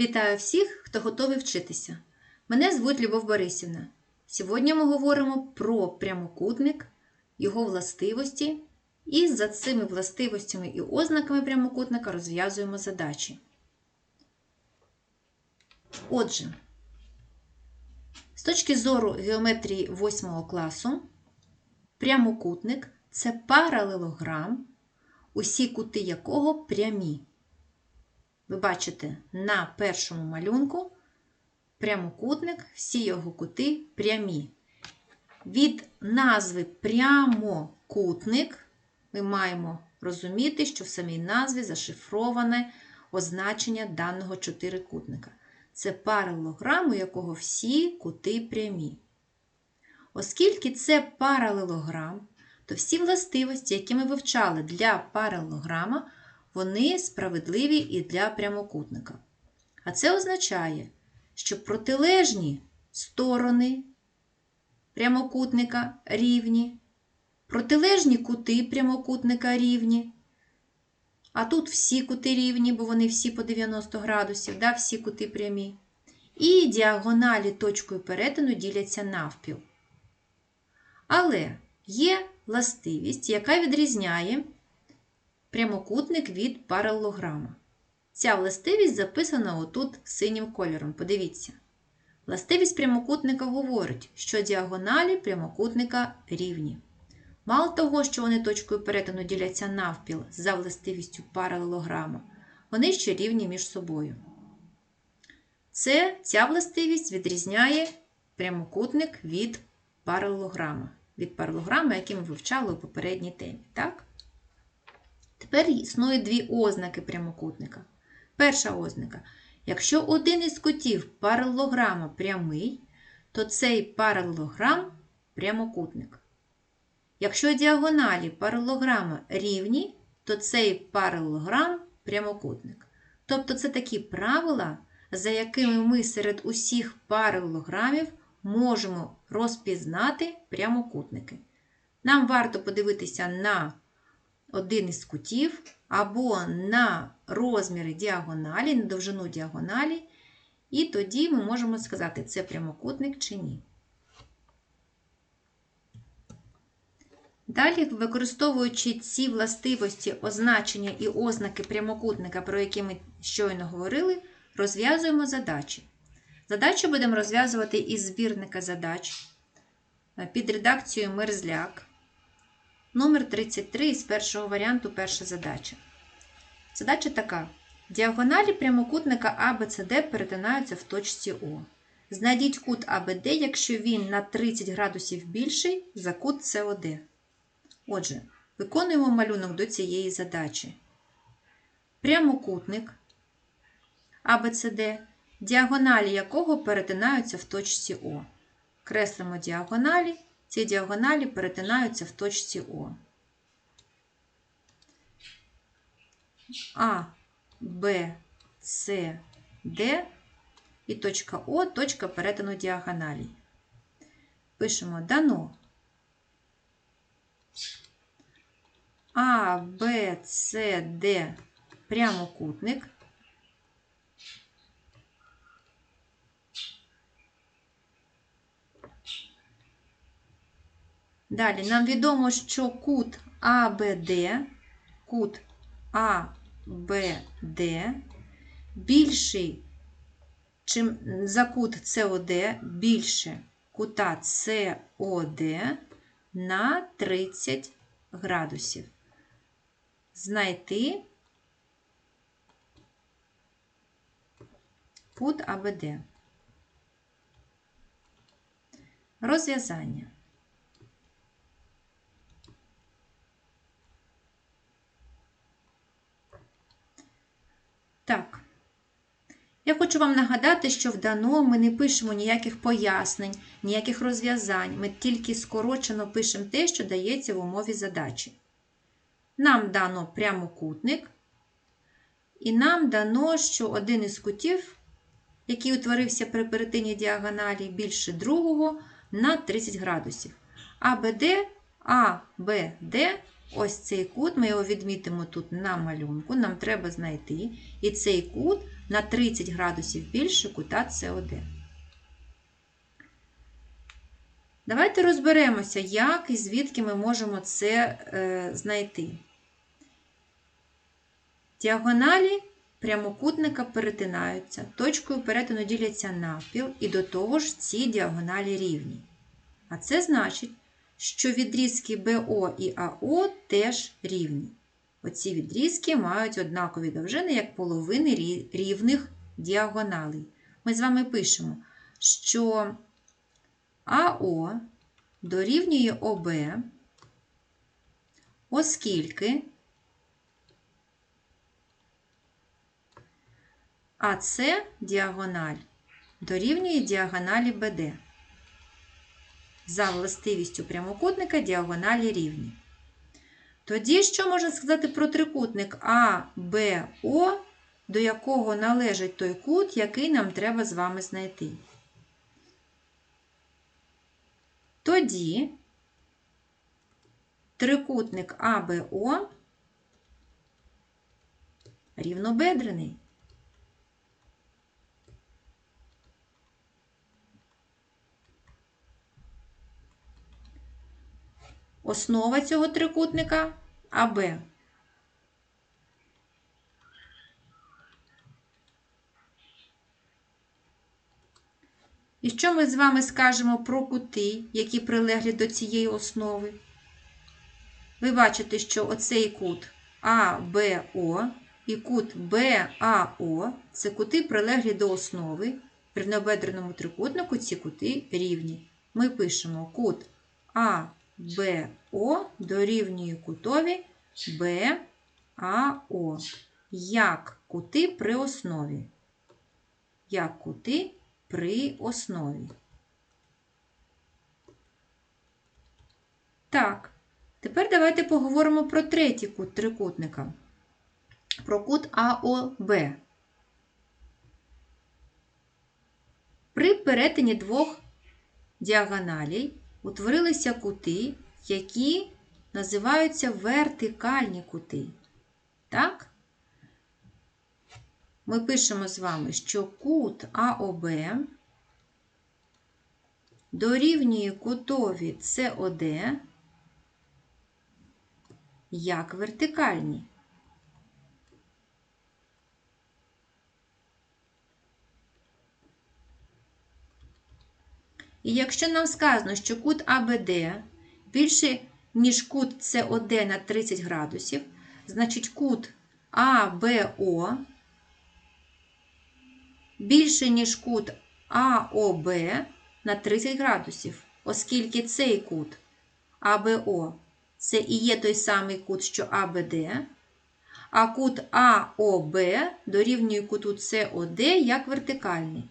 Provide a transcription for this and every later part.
Вітаю всіх, хто готовий вчитися. Мене звуть Любов Борисівна. Сьогодні ми говоримо про прямокутник, його властивості, і за цими властивостями і ознаками прямокутника розв'язуємо задачі. Отже, з точки зору геометрії 8 класу, прямокутник це паралелограм, усі кути якого прямі. Ви бачите на першому малюнку прямокутник, всі його кути прямі. Від назви прямокутник ми маємо розуміти, що в самій назві зашифроване означення даного чотирикутника. Це паралелограм, у якого всі кути прямі. Оскільки це паралелограм, то всі властивості, які ми вивчали для паралелограма, вони справедливі і для прямокутника. А це означає, що протилежні сторони прямокутника рівні, протилежні кути прямокутника рівні. А тут всі кути рівні, бо вони всі по 90 градусів, да, всі кути прямі. І діагоналі точкою перетину діляться навпіл. Але є властивість, яка відрізняє прямокутник від паралелограма. Ця властивість записана отут синім кольором. Подивіться. Властивість прямокутника говорить, що діагоналі прямокутника рівні. Мало того, що вони точкою перетину діляться навпіл за властивістю паралелограма, вони ще рівні між собою. Це ця властивість відрізняє прямокутник від паралелограма. Від паралелограма, який ми вивчали у попередній темі. Так? Тепер існує дві ознаки прямокутника. Перша ознака. Якщо один із кутів паралелограма прямий, то цей паралелограм прямокутник. Якщо діагоналі паралелограма рівні, то цей паралелограм прямокутник. Тобто це такі правила, за якими ми серед усіх паралелограмів можемо розпізнати прямокутники. Нам варто подивитися на один із кутів або на розміри діагоналі, на довжину діагоналі, і тоді ми можемо сказати, це прямокутник чи ні. Далі, використовуючи ці властивості, означення і ознаки прямокутника, про які ми щойно говорили, розв'язуємо задачі. Задачі будемо розв'язувати із збірника задач під редакцією Мерзляк. Номер 33 із першого варіанту перша задача. Задача така. Діагоналі прямокутника ABCD перетинаються в точці О. Знайдіть кут АБД, якщо він на 30 градусів більший за кут СОД. Отже, виконуємо малюнок до цієї задачі. Прямокутник ABCD, діагоналі якого перетинаються в точці О. Креслимо діагоналі. Ці діагоналі перетинаються в точці О. А, Б, С, Д і точка О точка перетину діагоналі. Пишемо дано. А, Б, С, Д прямокутник. Далі нам відомо, що кут АБД, кут АБД більший, чим за кут СОД більше кута СОД на 30 градусів. Знайти кут АБД. Розв'язання. Так. Я хочу вам нагадати, що в дано ми не пишемо ніяких пояснень, ніяких розв'язань. Ми тільки скорочено пишемо те, що дається в умові задачі. Нам дано прямокутник, і нам дано, що один із кутів, який утворився при перетині діагоналі, більше другого на 30 градусів. АБД, АБД Ось цей кут, ми його відмітимо тут на малюнку, нам треба знайти. І цей кут на 30 градусів більше кута СОД. Давайте розберемося, як і звідки ми можемо це е, знайти. Діагоналі прямокутника перетинаються, точкою перетину діляться навпіл, і до того ж ці діагоналі рівні. А це значить, що відрізки БО і АО теж рівні. Оці відрізки мають однакові довжини як половини рівних діагоналей. Ми з вами пишемо, що АО дорівнює ОБ, оскільки АС діагональ дорівнює діагоналі БД. За властивістю прямокутника діагоналі рівні. Тоді, що можна сказати про трикутник АБО, до якого належить той кут, який нам треба з вами знайти? Тоді трикутник АБО рівнобедрений. Основа цього трикутника АБ. І що ми з вами скажемо про кути, які прилеглі до цієї основи? Ви бачите, що оцей кут АБО і кут БАО це кути прилеглі до основи. При рівнобедреному трикутнику ці кути рівні. Ми пишемо кут АБО дорівнює кутові БАО. Як кути при основі. Як кути при основі. Так, тепер давайте поговоримо про третій кут трикутника. Про кут АОБ. При перетині двох діагоналей утворилися кути, які називаються вертикальні кути. Так? ми пишемо з вами, що кут АОБ дорівнює кутові СОД як вертикальні. І якщо нам сказано, що кут АБД більше, ніж кут СОД на 30 градусів, значить кут АБО більше, ніж кут АОБ на 30 градусів, оскільки цей кут АБО це і є той самий кут, що АБД, а кут АОБ дорівнює куту СОД як вертикальний.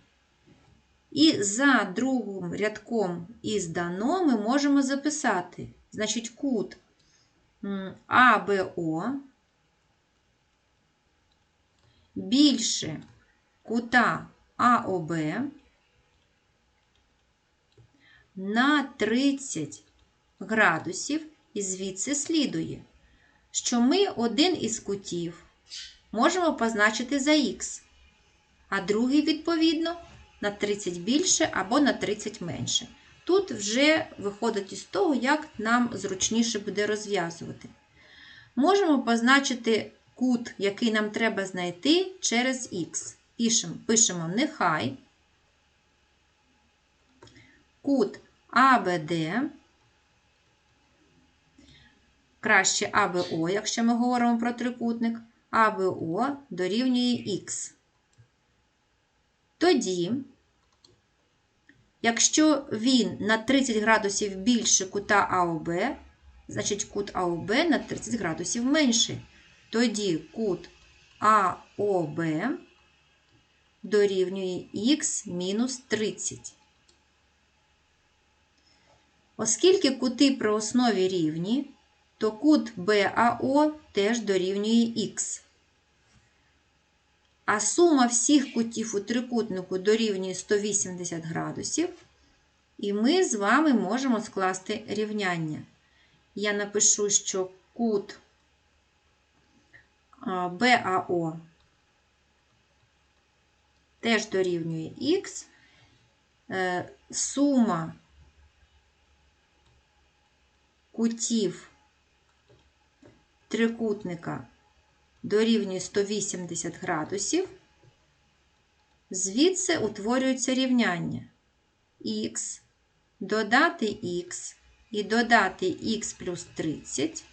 І за другим рядком із дано ми можемо записати, значить, кут АБО більше кута АОБ на 30 градусів і звідси слідує, що ми один із кутів можемо позначити за х, а другий, відповідно, на 30 більше або на 30 менше. Тут вже виходить із того, як нам зручніше буде розв'язувати. Можемо позначити кут, який нам треба знайти через х пишемо, пишемо нехай кут АБД, краще АБО, якщо ми говоримо про трикутник, АБО дорівнює Х. Тоді, якщо він на 30 градусів більше кута АОБ, значить кут АОБ на 30 градусів менший. Тоді кут АОБ дорівнює х мінус 30. Оскільки кути при основі рівні, то кут БАО теж дорівнює х. А сума всіх кутів у трикутнику дорівнює 180 градусів. І ми з вами можемо скласти рівняння. Я напишу, що кут БАО теж дорівнює х. Е, сума кутів трикутника дорівнює 180 градусів, звідси утворюється рівняння х додати х і додати х плюс 30,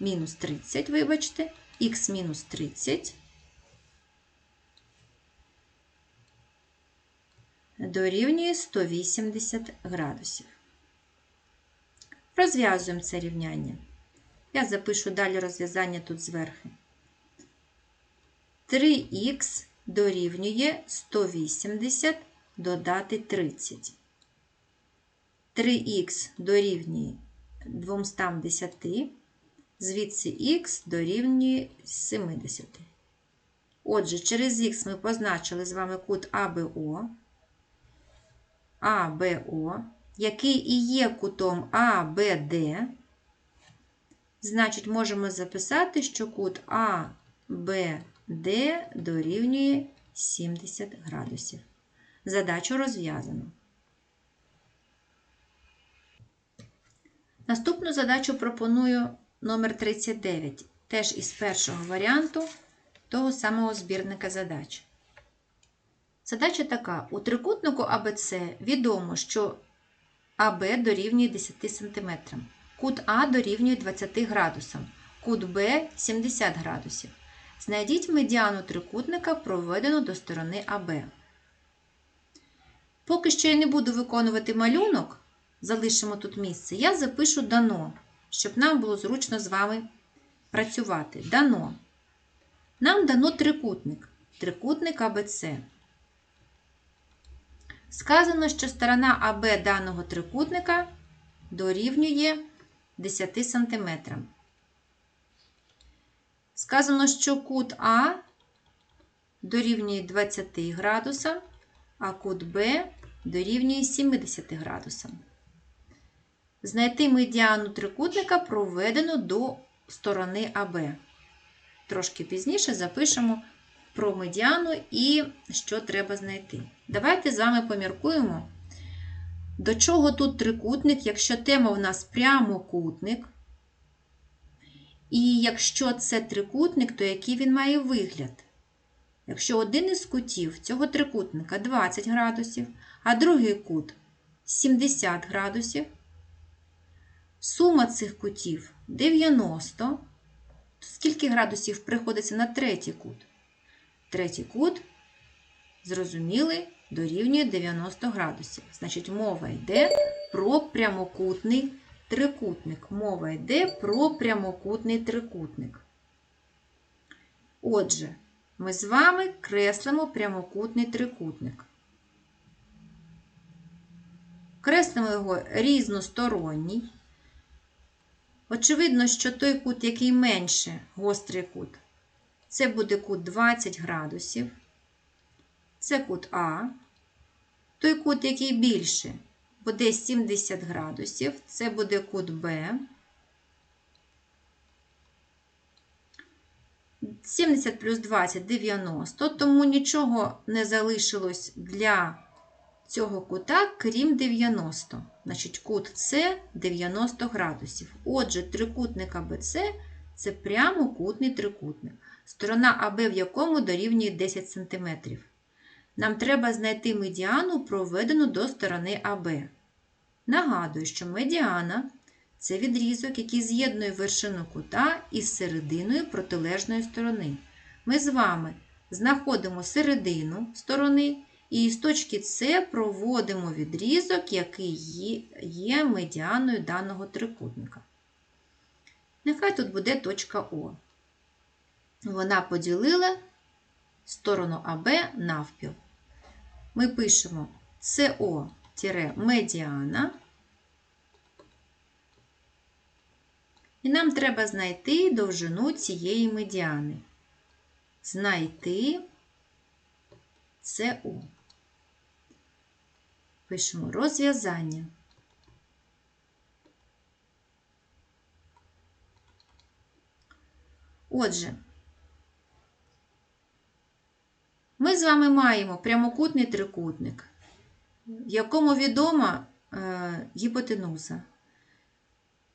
мінус 30, вибачте, х мінус 30 дорівнює 180 градусів. Розв'язуємо це рівняння. Я запишу далі розв'язання тут зверху. 3х дорівнює 180 додати 30. 3х дорівнює 210, звідси х дорівнює 70. Отже, через х ми позначили з вами кут АБО, АБО, який і є кутом АБД. Значить, можемо записати, що кут АБД дорівнює 70 градусів. Задачу розв'язано. Наступну задачу пропоную номер 39, теж із першого варіанту того самого збірника задач. Задача така: у трикутнику АБЦ відомо, що АБ дорівнює 10 см, кут А дорівнює 20 градусам, кут Б 70 градусів. Знайдіть медіану трикутника, проведену до сторони АБ. Поки що я не буду виконувати малюнок, залишимо тут місце, я запишу дано, щоб нам було зручно з вами працювати. Дано. Нам дано трикутник. Трикутник АБЦ. Сказано, що сторона АБ даного трикутника дорівнює 10 см. Сказано, що кут А дорівнює 20 градусам, а кут Б дорівнює 70 градусам. Знайти медіану трикутника проведено до сторони АБ. Трошки пізніше запишемо про медіану і що треба знайти. Давайте з вами поміркуємо, до чого тут трикутник, якщо тема в нас прямокутник. І якщо це трикутник, то який він має вигляд? Якщо один із кутів цього трикутника 20 градусів, а другий кут 70 градусів, сума цих кутів 90, то скільки градусів приходиться на третій кут? Третій кут, зрозуміли, дорівнює 90 градусів. Значить, мова йде про прямокутний трикутник. Мова йде про прямокутний трикутник. Отже, ми з вами креслимо прямокутний трикутник. Креслимо його різносторонній. Очевидно, що той кут, який менше гострий кут, це буде кут 20 градусів. Це кут А. Той кут, який більше, буде 70 градусів. Це буде кут Б. 70 плюс 20 90, тому нічого не залишилось для цього кута, крім 90. Значить, кут С 90 градусів. Отже, трикутник АБЦ це прямокутний трикутник, сторона АБ в якому дорівнює 10 см. Нам треба знайти медіану, проведену до сторони АБ. Нагадую, що медіана це відрізок, який з'єднує вершину кута із серединою протилежної сторони. Ми з вами знаходимо середину сторони і з точки С проводимо відрізок, який є медіаною даного трикутника. Нехай тут буде точка О. Вона поділила сторону АБ навпіл. Ми пишемо СО-медіана. І нам треба знайти довжину цієї медіани. Знайти СО. Пишемо розв'язання. Отже, Ми з вами маємо прямокутний трикутник, якому відома е, гіпотенуза.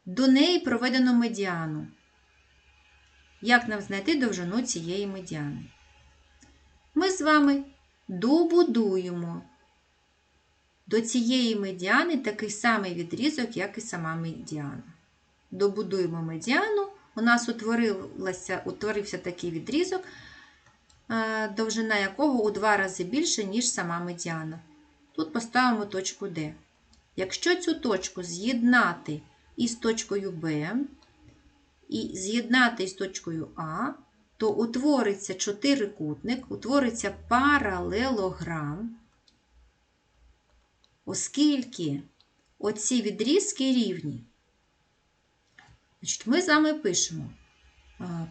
До неї проведено медіану. Як нам знайти довжину цієї медіани? Ми з вами добудуємо до цієї медіани такий самий відрізок, як і сама медіана. Добудуємо медіану, у нас утворився такий відрізок, е, довжина якого у два рази більше, ніж сама медіана. Тут поставимо точку D. Якщо цю точку з'єднати із точкою B і з'єднати із точкою А, то утвориться чотирикутник, утвориться паралелограм, оскільки оці відрізки рівні. Значить, Ми з вами пишемо,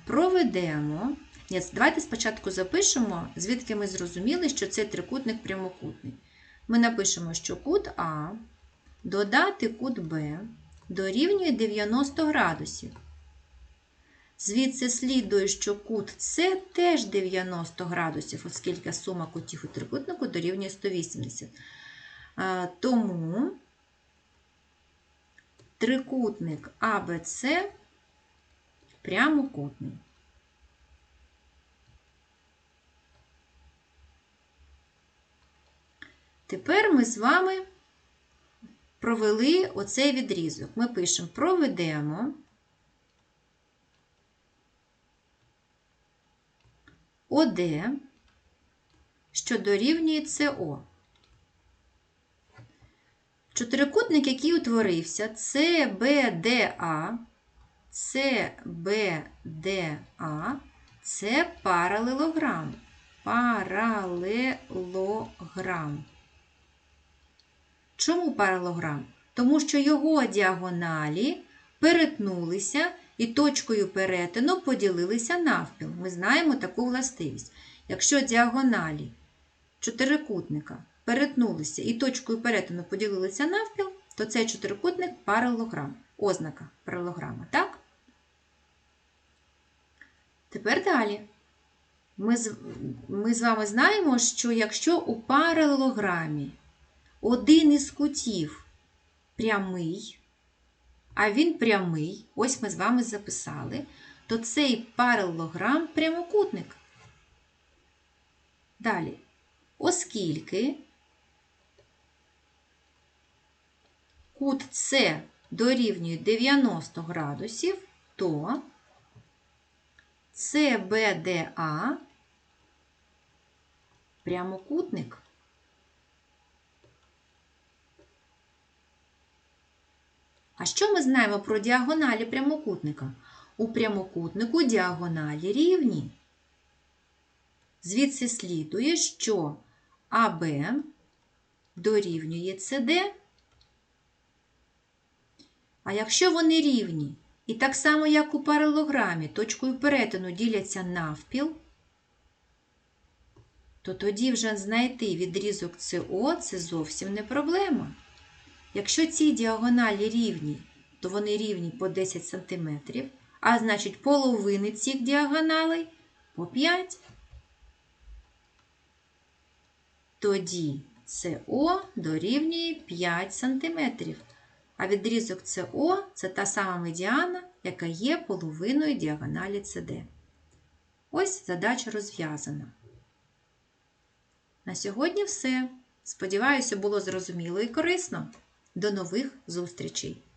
проведемо. Ні, давайте спочатку запишемо, звідки ми зрозуміли, що це трикутник прямокутний. Ми напишемо, що кут А додати кут Б дорівнює 90 градусів. Звідси слідує, що кут С теж 90 градусів, оскільки сума кутів у трикутнику дорівнює 180. Тому трикутник АБЦ прямокутний. Тепер ми з вами провели оцей відрізок. Ми пишемо проведемо ОД, що дорівнює СО. Чотирикутник, який утворився, CBDA, CBDA це паралелограм. Паралелограм. Чому паралограм? Тому що його діагоналі перетнулися і точкою перетину поділилися навпіл. Ми знаємо таку властивість. Якщо діагоналі чотирикутника перетнулися і точкою перетину поділилися навпіл, то цей чотирикутник паралограм. Ознака паралограма, так? Тепер далі. Ми з, ми з вами знаємо, що якщо у паралелограмі один із кутів прямий, а він прямий, ось ми з вами записали, то цей паралелограм прямокутник. Далі, оскільки кут С дорівнює 90 градусів, то CBDA прямокутник. А що ми знаємо про діагоналі прямокутника? У прямокутнику діагоналі рівні. Звідси слідує, що АБ дорівнює СД. А якщо вони рівні, і так само, як у паралограмі, точкою перетину діляться навпіл, то тоді вже знайти відрізок СО це зовсім не проблема. Якщо ці діагоналі рівні, то вони рівні по 10 см, а значить половини цих діагоналей по 5. Тоді СО дорівнює 5 см. А відрізок СО це та сама медіана, яка є половиною діагоналі CD. Ось задача розв'язана. На сьогодні все. Сподіваюся, було зрозуміло і корисно. До нових зустрічей!